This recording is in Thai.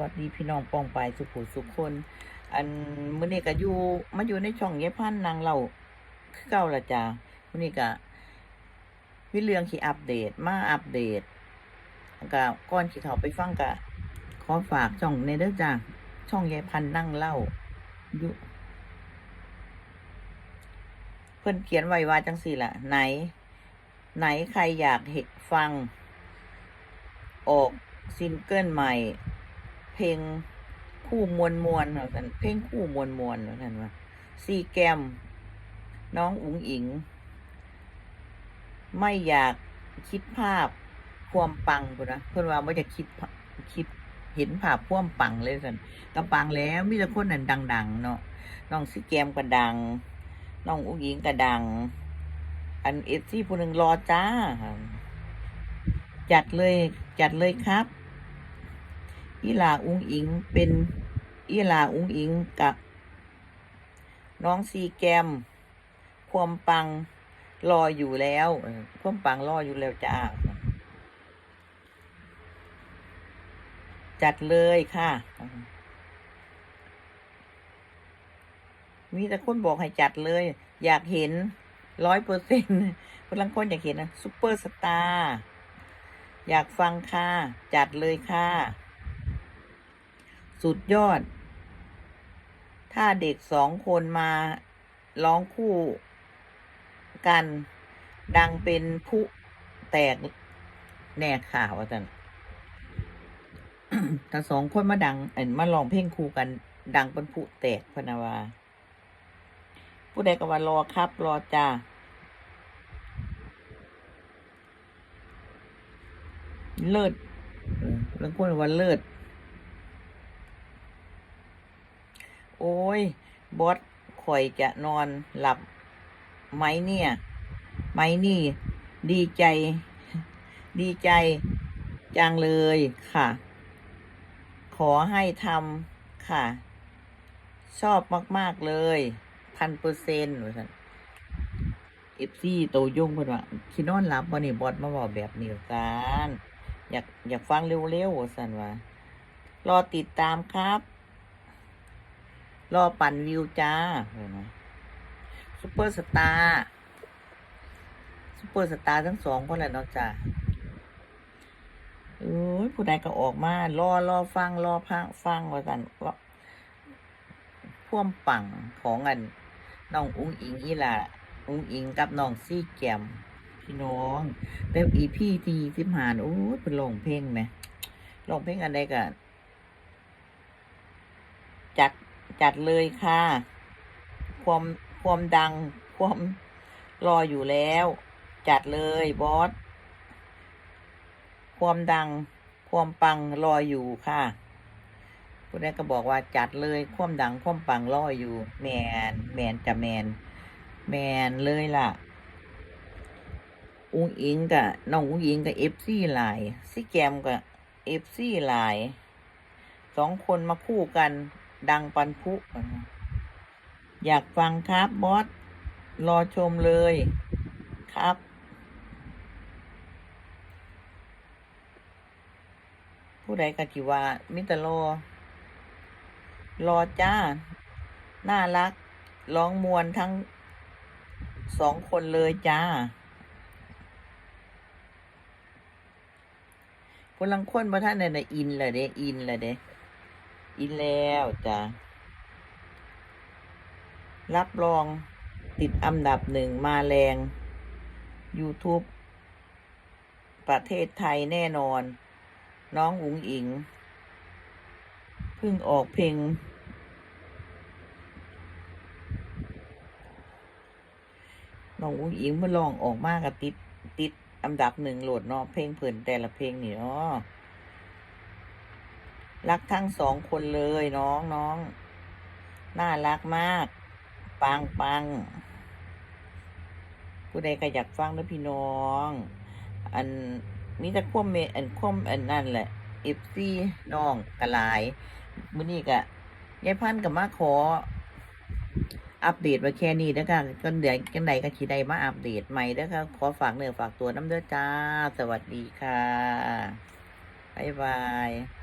วัสดีพี่น้องป้องปายสุขุสุขคน อันมื้อนี้ก็อยู่มาอยู่ในช่องเยายพันนางเล่าคือเก่าละจ้ามื้อนี้ก็มีเรื่องที่อัปเดตมาอัปเดตก็ก่อนที่เขาไปฟังก็ขอฝากช่องในเด้อจ้าช่องเยายพันนั่งเล่าอยู่เพิ่นเขียนไว้ว่าจังสี่ละไหน ไหนใครอยากเห็นฟัง ออกซิงเกิลใหม่ เพลงคู่มวลมวลเหรอกันเพลงคู่มวลมวลเหรอกันว่าซีแกม น้องอุ๋งอิง ไม่อยากคิดภาพความปังพุ่นนะเพื่อนว่าไม่จะคิดคิดเห็นภาพความปังเลยสันกระปังแล้วมีแต่คนนั้นดัง ๆ เนาะน้องซีแกมก็ดัง น้องอุ๋งอิงก็ดัง อันเอซีผู้หนึ่งรอจ้า จัดเลยจัดเลยครับ อีหลาอุงอิงเป็นอีหลาอุงอิงกับ น้องซีแกม ความปังรออยู่แล้วความปังรออยู่แล้วจ้าจัดเลยค่ะ มีแต่คนบอกให้จัดเลย อยากเห็นร้อยเปอร์เซ็นต์คนลังคนอยากเห็นนะซุปเปอร์สตาร์ อยากฟังค่ะ จัดเลยค่ะ สุดยอด ถ้าเด็กสองคนมาร้องคู่กัน ดังเป็นผู้แตกแน่ข่าวอาจารย์ถ้าสองคนมาดังเอ็นมาร้องเพลงคู่กัน ดังเป็นผู้แตกพนาวา ผู้ใดก็ว่ารอครับ รอจ้าเลิศเรื่องคนว่าเลิศ โอ้ย บอสข่อยจะนอนหลับไหมเนี่ย ไหมนี่ ดีใจ ดีใจ จังเลยค่ะ ขอให้ทำค่ะ ชอบมาก ๆ เลยพันเปอร์เซ็นต์ว่าสันเอฟซีโตยุ่งเพิ่นว่าคิดนอนหลับบ่นี่บอสมาบอกแบบนี้กันอยากอยากฟังเร็วๆว่าสันว่ารอติดตามครับ รอปั่นวิวจ้าเห็นไหมซุปเปอร์สตาร์ซุปเปอร์สตาร์ทั้งสองคนแหละเนาะจ้าเอ้ยผู้ใดก็ออกมารอรอฟังรอพังฟังว่าสันว่าพ่วมปังของอันน้องอุ้งอิงอีหล่ะอุ้งอิงกับน้องซี่แกมพี่น้องแต่อีพี่ที่สิบหานโอ้ยเป็นร้องเพลงไหมร้องเพลงอันใดกันจัด จัดเลยค่ะ ความความดัง ความรออยู่แล้ว จัดเลยบอส ความดัง ความปังรออยู่ค่ะผู้ใดก็บอกว่าจัดเลยความดังความปังรออยู่ แมนแมนจะแมน แมนเลยล่ะ อุ้งอิงกับน้องอุ้งอิงกับเอฟซีหลายซีแกมกับเอฟซีหลายสองคนมาคู่กัน ดังปันพุอยากฟังครับบอส รอชมเลยครับ ผู้ใดกะจิวามิตรรอ รอจ้า น่ารัก ร้องมวนทั้งสองคนเลยจ้าคนลังคนมาท่านเนี่ยอินเลยเด้ อินเลยเด้ อินแล้วจ้ะรับรองติดอันดับหนึ่งมาแรง YouTube ประเทศไทยแน่นอน น้องอุ๋งอิงเพิ่งออกเพลงน้องอุ๋งอิงเมื่อลองออกมากกับติดติดอันดับหนึ่งโหลดเนาะเพลงเผินแต่ละเพลงนี่เนาะ รักทั้งสองคนเลยน้องน้องน่ารักมาก ปังปังผู้ใดก็อยากฟังนะพี่น้อง อันมีแต่ควมเมอันควมอันนั่นแหละเอฟซีน้องกระลายมื้อนี้ก็ยายพันธ์กับมาขอ อัปเดตไว้แค่นี้นะคะก็เดี๋ยวจังใดก็ขีได้มาอัปเดตใหม่นะคะขอฝากเนื้อฝากตัวน้ำเด้อจ้า สวัสดีค่ะ บ๊ายบาย